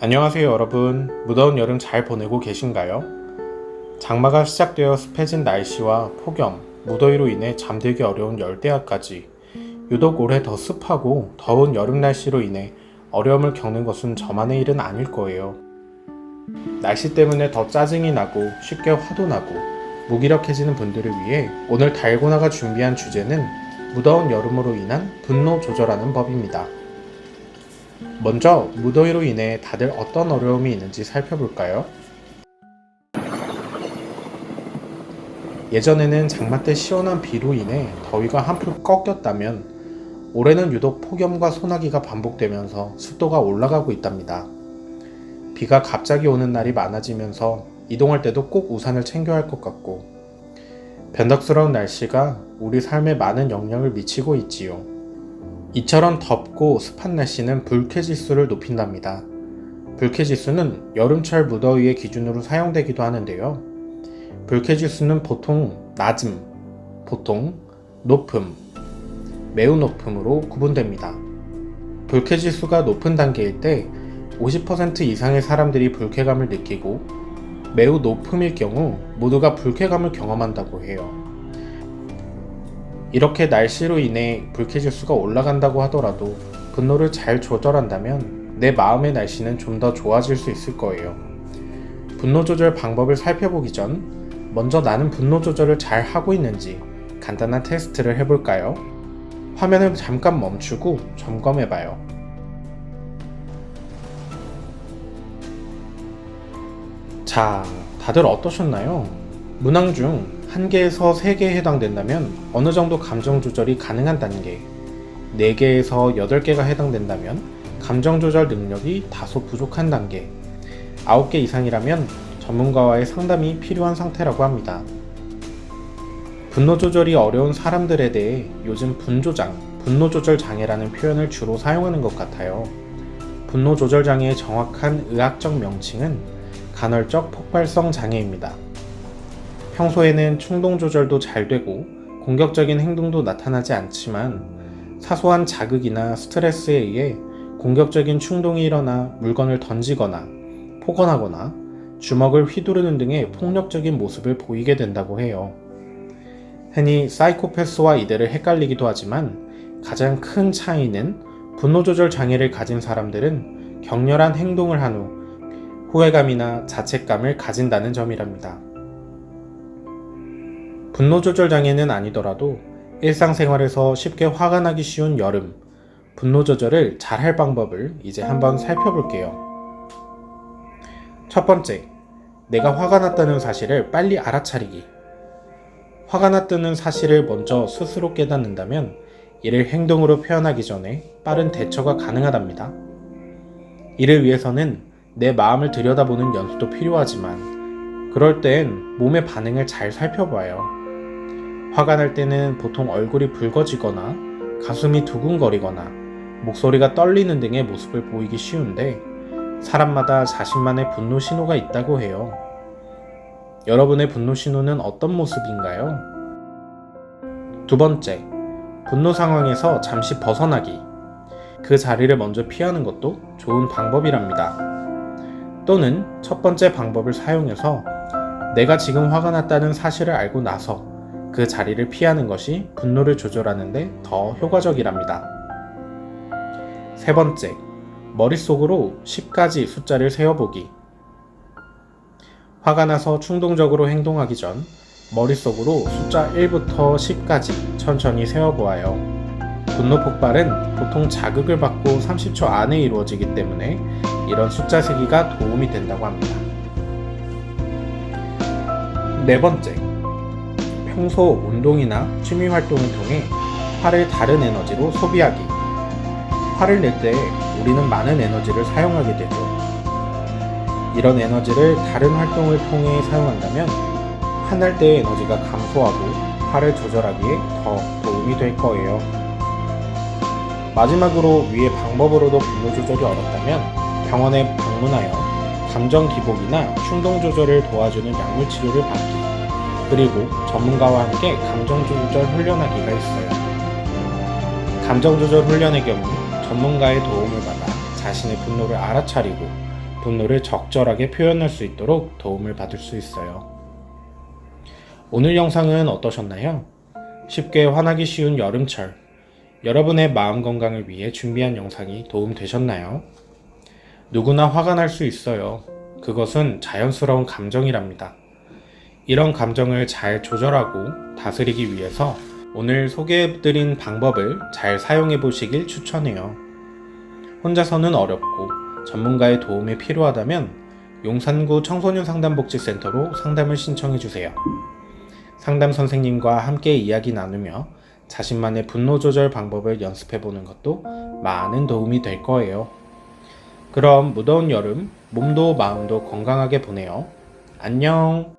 안녕하세요 여러분. 무더운 여름 잘 보내고 계신가요? 장마가 시작되어 습해진 날씨와 폭염, 무더위로 인해 잠들기 어려운 열대야까지 유독 올해 더 습하고 더운 여름 날씨로 인해 어려움을 겪는 것은 저만의 일은 아닐 거예요. 날씨 때문에 더 짜증이 나고 쉽게 화도 나고 무기력해지는 분들을 위해 오늘 달고나가 준비한 주제는 무더운 여름으로 인한 분노 조절하는 법입니다. 먼저 무더위로 인해 다들 어떤 어려움이 있는지 살펴볼까요? 예전에는 장마 때 시원한 비로 인해 더위가 한풀 꺾였다면 올해는 유독 폭염과 소나기가 반복되면서 습도가 올라가고 있답니다. 비가 갑자기 오는 날이 많아지면서 이동할 때도 꼭 우산을 챙겨야 할 것 같고 변덕스러운 날씨가 우리 삶에 많은 영향을 미치고 있지요. 이처럼 덥고 습한 날씨는 불쾌지수를 높인답니다. 불쾌지수는 여름철 무더위의 기준으로 사용되기도 하는데요. 불쾌지수는 보통 낮음, 보통, 높음, 매우 높음으로 구분됩니다. 불쾌지수가 높은 단계일 때 50% 이상의 사람들이 불쾌감을 느끼고 매우 높음일 경우 모두가 불쾌감을 경험한다고 해요. 이렇게 날씨로 인해 불쾌지수가 올라간다고 하더라도 분노를 잘 조절한다면 내 마음의 날씨는 좀 더 좋아질 수 있을 거예요. 분노 조절 방법을 살펴보기 전 먼저 나는 분노 조절을 잘 하고 있는지 간단한 테스트를 해볼까요? 화면을 잠깐 멈추고 점검해봐요. 자, 다들 어떠셨나요? 문항 중 1개에서 3개에 해당된다면 어느 정도 감정 조절이 가능한 단계, 4개에서 8개가 해당된다면 감정 조절 능력이 다소 부족한 단계, 9개 이상이라면 전문가와의 상담이 필요한 상태라고 합니다. 분노 조절이 어려운 사람들에 대해 요즘 분조장, 분노 조절 장애라는 표현을 주로 사용하는 것 같아요. 분노 조절 장애의 정확한 의학적 명칭은 간헐적 폭발성 장애입니다. 평소에는 충동 조절도 잘 되고 공격적인 행동도 나타나지 않지만 사소한 자극이나 스트레스에 의해 공격적인 충동이 일어나 물건을 던지거나 포건하거나 주먹을 휘두르는 등의 폭력적인 모습을 보이게 된다고 해요. 흔히 사이코패스와 이들을 헷갈리기도 하지만 가장 큰 차이는 분노 조절 장애를 가진 사람들은 격렬한 행동을 한 후 후회감이나 자책감을 가진다는 점이랍니다. 분노 조절 장애는 아니더라도 일상생활에서 쉽게 화가 나기 쉬운 여름, 분노 조절을 잘 할 방법을 이제 한번 살펴볼게요. 첫 번째, 내가 화가 났다는 사실을 빨리 알아차리기. 화가 났다는 사실을 먼저 스스로 깨닫는다면 이를 행동으로 표현하기 전에 빠른 대처가 가능하답니다. 이를 위해서는 내 마음을 들여다보는 연습도 필요하지만 그럴 땐 몸의 반응을 잘 살펴봐요. 화가 날 때는 보통 얼굴이 붉어지거나 가슴이 두근거리거나 목소리가 떨리는 등의 모습을 보이기 쉬운데 사람마다 자신만의 분노 신호가 있다고 해요. 여러분의 분노 신호는 어떤 모습인가요? 두 번째, 분노 상황에서 잠시 벗어나기. 그 자리를 먼저 피하는 것도 좋은 방법이랍니다. 또는 첫 번째 방법을 사용해서 내가 지금 화가 났다는 사실을 알고 나서 그 자리를 피하는 것이 분노를 조절하는데 더 효과적이랍니다. 세 번째, 머릿속으로 10가지 숫자를 세어보기. 화가 나서 충동적으로 행동하기 전 머릿속으로 숫자 1부터 10까지 천천히 세어보아요. 분노 폭발은 보통 자극을 받고 30초 안에 이루어지기 때문에 이런 숫자 세기가 도움이 된다고 합니다. 네 번째, 평소 운동이나 취미 활동을 통해 화를 다른 에너지로 소비하기. 화를 낼 때 우리는 많은 에너지를 사용하게 되죠. 이런 에너지를 다른 활동을 통해 사용한다면 화날 때의 에너지가 감소하고 화를 조절하기에 더 도움이 될 거예요. 마지막으로 위의 방법으로도 분노 조절이 어렵다면 병원에 방문하여 감정 기복이나 충동 조절을 도와주는 약물 치료를 받기 그리고 전문가와 함께 감정 조절 훈련하기가 있어요. 감정 조절 훈련의 경우 전문가의 도움을 받아 자신의 분노를 알아차리고 분노를 적절하게 표현할 수 있도록 도움을 받을 수 있어요. 오늘 영상은 어떠셨나요? 쉽게 화나기 쉬운 여름철, 여러분의 마음 건강을 위해 준비한 영상이 도움 되셨나요? 누구나 화가 날 수 있어요. 그것은 자연스러운 감정이랍니다. 이런 감정을 잘 조절하고 다스리기 위해서 오늘 소개해드린 방법을 잘 사용해 보시길 추천해요. 혼자서는 어렵고 전문가의 도움이 필요하다면 용산구 청소년 상담복지센터로 상담을 신청해 주세요. 상담 선생님과 함께 이야기 나누며 자신만의 분노 조절 방법을 연습해 보는 것도 많은 도움이 될 거예요. 그럼 무더운 여름 몸도 마음도 건강하게 보내요. 안녕!